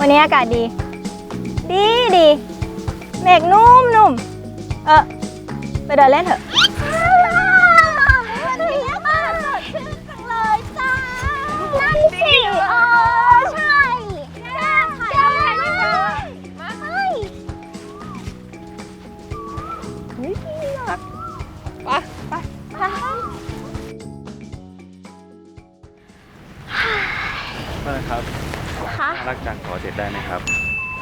วันนี้อากาศดี ดีดีเมฆนุ่มนุ่มเออไปเดินเล่นเถอะวันนี้อากาศสดชื่นจังเลยจ้านั่นสิเออใช่แก้มถ่ายรูปถ่ายรูปเลยมาเฮ้ยเพื่อนครับ ค่ะน่ารักจังขอเด็ดได้ไหมครับ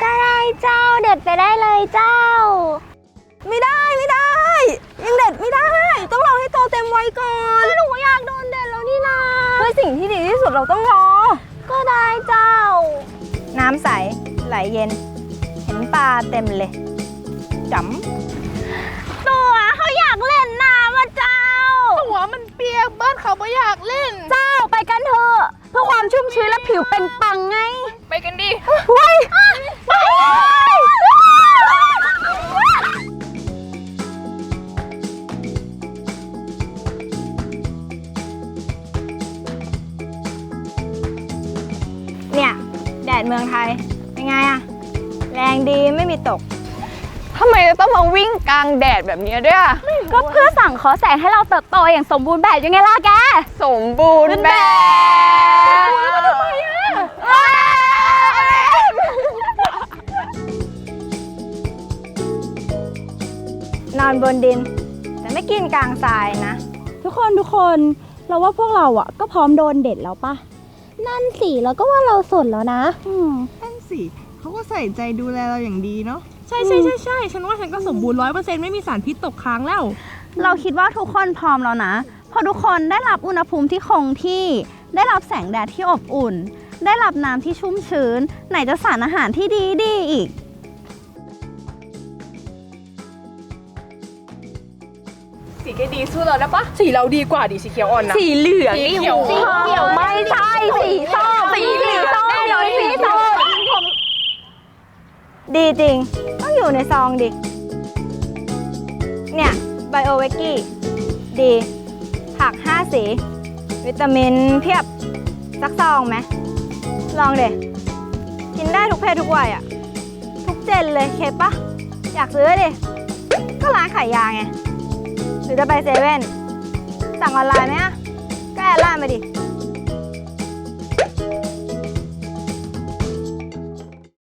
ก็ได้เจ้าเด็ดไปได้เลยเจ้า ไม่ได้ไม่ได้ ยังเด็ดไม่ได้ ต้องรอให้โตเต็มวัยก่อนหนูอยากโดนเด็ดแล้วนี่นาเพื่อสิ่งที่ดีที่สุดเราต้องรอ ก็ได้เจ้า น้ำใสไหลเย็น เห็นปลาเต็มเลยจ๋ตัวเขาอยากเล่นน้ำอะเจ้า หัวมันเปียกเบิ้ลเขาไม่อยากเล่นำเจ้าไปกันเถอะเพื่อ ความชุ่มชื้นและผิวเป็นปังไงไปกันดิเฮ้ยไปเนี่ย แดดเมืองไทย เป็นไงอะแรงดีไม่มีตก ทำไมจะต้องมาวิ่งกลางแดดแบบนี้ด้วยอะก็เพื่อสั่งขอแสงให้เราเติบโตอย่างสมบูรณ์แบบยังไงล่ะแก สมบูรณ์แบบนอนบนดิน แต่ไม่กินกลางทรายนะ ทุกคนทุกคนเราว่าพวกเราอะ ก็พร้อมโดนเด็ดแล้วปะนั่นสิแล้วก็ว่าเราสนแล้วนะ อืม นั่นสิเขาก็ใส่ใจดูแลเราอย่างดีเนาะ ใช่ใช่ใช่ใช่ฉันว่าฉันก็สมบูรณ์ร้อยเปอร์เซ็นต์ไม่มีสารพิษตกค้างแล้ว เราคิดว่าทุกคนพร้อมแล้วนะเพราะทุกคนได้รับอุณหภูมิที่คงที่ ได้รับแสงแดดที่อบอุ่น ได้รับน้ำที่ชุ่มชื้น ไหนจะสารอาหารที่ดีดีๆอีก สีแกดีสู้เราได้ปะสีเราดีกว่าดิสีเขียวอ่อนนะสีเหลืองสีเขียวสีเขียวไม่ใช่สีส้มสีเหลืองส้มเดี๋ยวสีส้มดีจริงต้อง อยู่ในซองดิ เนี่ยไบโอเวกกี้ดี ผัก 5 สี วิตามินเพียบ สักซองไหม ลองเดกินได้ทุกเพศทุกวัยอะทุกเจนเลยเคปะอยากซื้อดิ ก็ร้านขายยาไง หรือจะไปเซเว่น สั่งออนไลน์ไหมอะก็แอดไลน์มาดิ